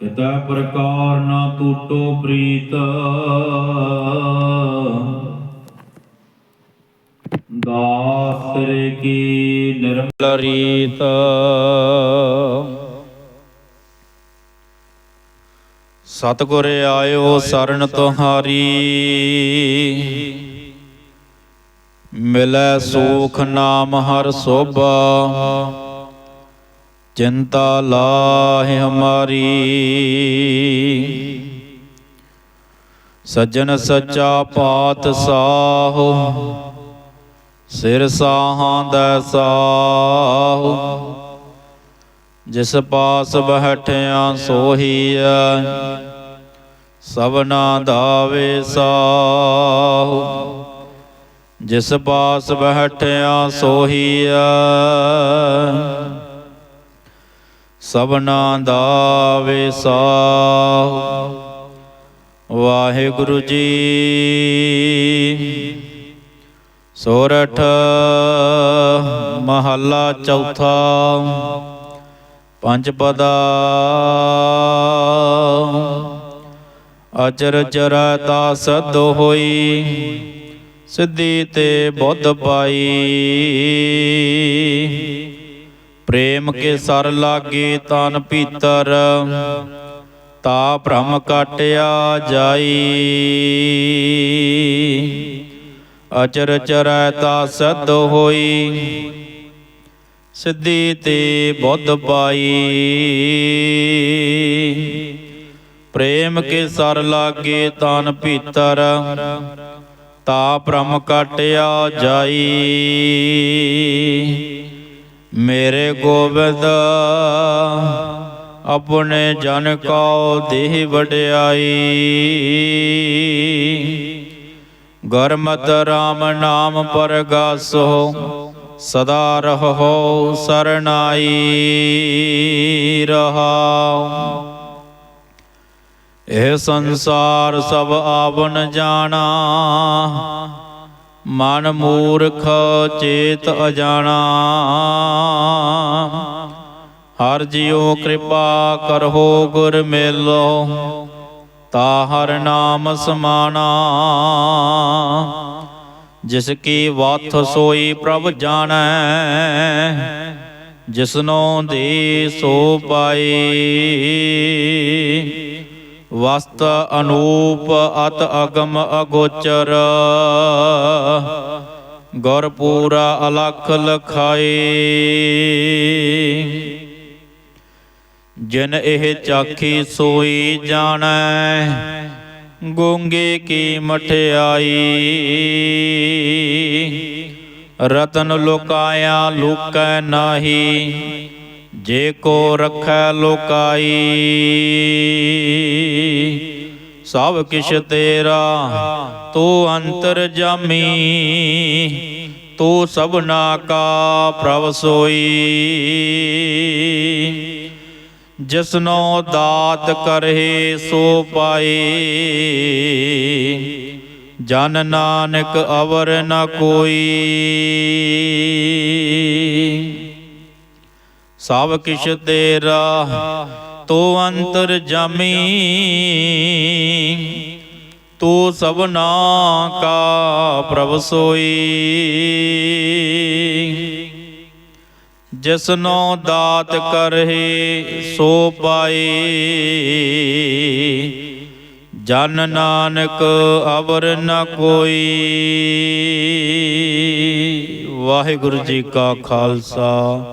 ਕਿਤੈ ਪ੍ਰਕਾਰ ਨਾ ਟੂਟੋ ਪ੍ਰੀਤ। ਦਾਸ ਰੇ ਕੀ ਨਿਰਮਲ ਰੀਤ। ਸਤਿਗੁਰ ਆਇਓ ਸਰਨ ਤੁਹਾਰੀ। ਮਿਲੈ ਸੂਖ ਨਾਮ ਹਰ ਸੋਭਾ। ਚਿੰਤਾ ਲਾਹਿ ਹਮਾਰੀ। ਸੱਜਣ ਸੱਚਾ ਪਾਤ ਸਾਹ, ਸਿਰ ਸਾਹਾਂ ਦਾ ਸਾਹ। ਜਿਸ ਪਾਸ ਬਹਿਠਿਆ ਸੋਹੀਐ ਸਭਨਾ ਦਾਵੇ ਸਾਹੁ। ਜਿਸ ਪਾਸ ਬਹਿਠਿਆ ਸੋਹੀਐ ਸਭਨਾ ਦਾ ਵਿਸਾਹੁ ਵਾਹਿਗੁਰੂ ਜੀ ਸੋਰਠ ਮਹੱਲਾ ਚੌਥਾ ਪੰਜ ਪਦਾ। ਅਚਰ ਚਰੈ ਤਾ ਸਦ ਹੋਈ ਸਿੱਧੀ ਤੇ ਬੁੱਧ ਪਾਈ। ਪ੍ਰੇਮ ਕੇ ਸਰ ਲਾਗੇ ਤਨ ਭੀਤਰ ਤਾ ਭ੍ਰਮ ਕਾਟਿਆ ਜਾਈ। ਅਚਰ ਚਰੈ ਤਾ ਸਦ ਹੋਈ, ਸਿੱਧੀ ਤੇ ਬੁੱਧ ਪਾਈ। ਪ੍ਰੇਮ ਕੇ ਸਰ ਲਾਗੇ ਤਨ ਭੀਤਰ ਤਾ ਭ੍ਰਮ ਕਾਟਿਆ ਜਾਈ। ਮੇਰੇ ਗੋਬਿੰਦ, ਆਪਣੇ ਜਨ ਕਉ ਦੇਹ ਵਡਿਆਈ। ਗਰਮਤ RAM ਨਾਮ ਪਰਗਾਸੋ, ਸਦਾ ਰਹੋ ਸਰਨਾਈ ਰਹਾਉ। ਇਹ ਸੰਸਾਰ ਸਭ ਆਵਨ ਜਾਣਾ ਮਨ ਮੂਰਖ ਚੇਤ ਅਜਾਣਾ। ਹਰ ਜਿਉ ਕਿਰਪਾ ਕਰੋ, ਗੁਰ ਮੇਲੋ, ਤਾ ਹਰ ਨਾਮ ਸਮਾਣਾ। ਜਿਸ ਕੀ ਵਾਥ ਸੋਈ ਪ੍ਰਭ ਜਾਣੈ, ਜਿਸਨੋ ਦੇ ਸੋ ਪਾਈ। ਵਸਤ ਅਨੂਪ ਅਤ ਅਗਮ ਅਗੋਚਰ। ਗੁਰ ਪੂਰਾ ਅਲਖ ਲਖਾਏ ਜਿਨ ਇਹ ਚਾਖੀ ਸੋਈ ਜਾਣੈ, ਗੂੰਗੇ ਕੀ ਮਠਿਆਈ। ਰਤਨ ਲੁਕਾਇਆ ਲੁਕੈ ਨਾਹੀ ਜੇ ਕੋ ਰਖੈ ਲੋਕਾਈ, ਸਭ ਕਿਛ ਤੇਰਾ, ਤੂੰ ਅੰਤਰ ਜਾਮੀ, ਤੂੰ ਸਭਨਾ ਕਾ ਪ੍ਰਭ ਸੋਈ। ਜਿਸਨੋ ਦਾਤ ਕਰਹਿ ਸੋ ਪਾਈ, ਜਨ ਨਾਨਕ ਅਵਰ ਨ ਕੋਈ। ਸਭ ਕਿਛ ਤੇਰਾ ਤੋ ਅੰਤਰ ਜਾਮੀ। ਤੂੰ ਸਭਨਾ ਕਾ ਪ੍ਰਭ ਸੋਈ। ਜਿਸਨੋ ਦਾਤ ਕਰਹਿ ਸੋ ਪਾਈ। ਜਨ ਨਾਨਕ ਅਵਰ ਨ ਕੋਈ। ਵਾਹਿਗੁਰੂ ਜੀ ਕਾ ਖਾਲਸਾ।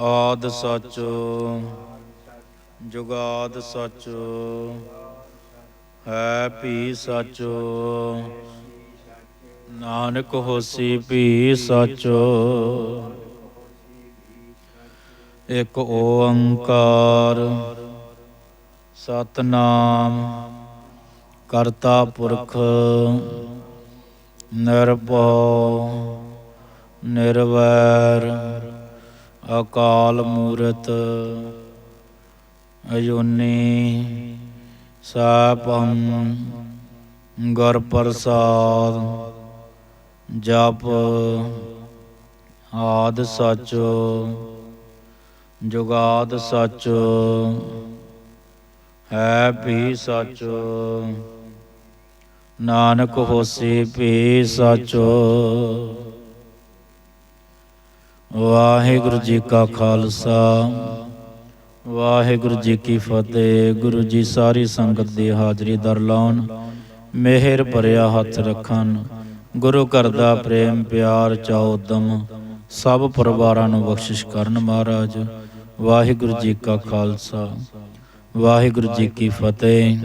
ਆਦ ਸਚ, ਜੁਗਾਦ ਸਚ, ਹੈ ਭੀ ਸਚ, ਨਾਨਕ ਹੋਸੀ ਭੀ ਸਚ। ਇਕ ਓੰਕਾਰ, ਸਤਨਾਮ, ਕਰਤਾ ਪੁਰਖ, ਨਿਰਭਉ, ਨਿਰਵੈਰ। ਅਕਾਲ ਮੂਰਤ ਅਜੂਨੀ ਸਾਪੰ ਗੁਰ ਪ੍ਰਸਾਦ ਜਪ ਆਦ ਸਚ, ਜੁਗਾਦ ਸਚ, ਹੈ ਭੀ ਸਚ, ਨਾਨਕ ਹੋਸੀ ਵੀ ਸਚ। ਵਾਹਿਗੁਰੂ ਜੀ ਕਾ ਖਾਲਸਾ। ਵਾਹਿਗੁਰੂ ਜੀ ਕੀ ਫਤਿਹ। ਗੁਰੂ ਜੀ ਸਾਰੀ ਸੰਗਤ ਦੀ ਹਾਜ਼ਰੀ ਦਰ ਲਾਉਣ। ਮਿਹਰ ਭਰਿਆ ਹੱਥ ਰੱਖਣ। ਗੁਰੂ ਘਰ ਦਾ ਪ੍ਰੇਮ ਪਿਆਰ ਚਾਉ ਉਦਮ ਸਭ ਪਰਿਵਾਰਾਂ ਨੂੰ ਬਖਸ਼ਿਸ਼ ਕਰਨ ਮਹਾਰਾਜ। ਵਾਹਿਗੁਰੂ ਜੀ ਕਾ ਖਾਲਸਾ। ਵਾਹਿਗੁਰੂ ਜੀ ਕੀ ਫਤਿਹ।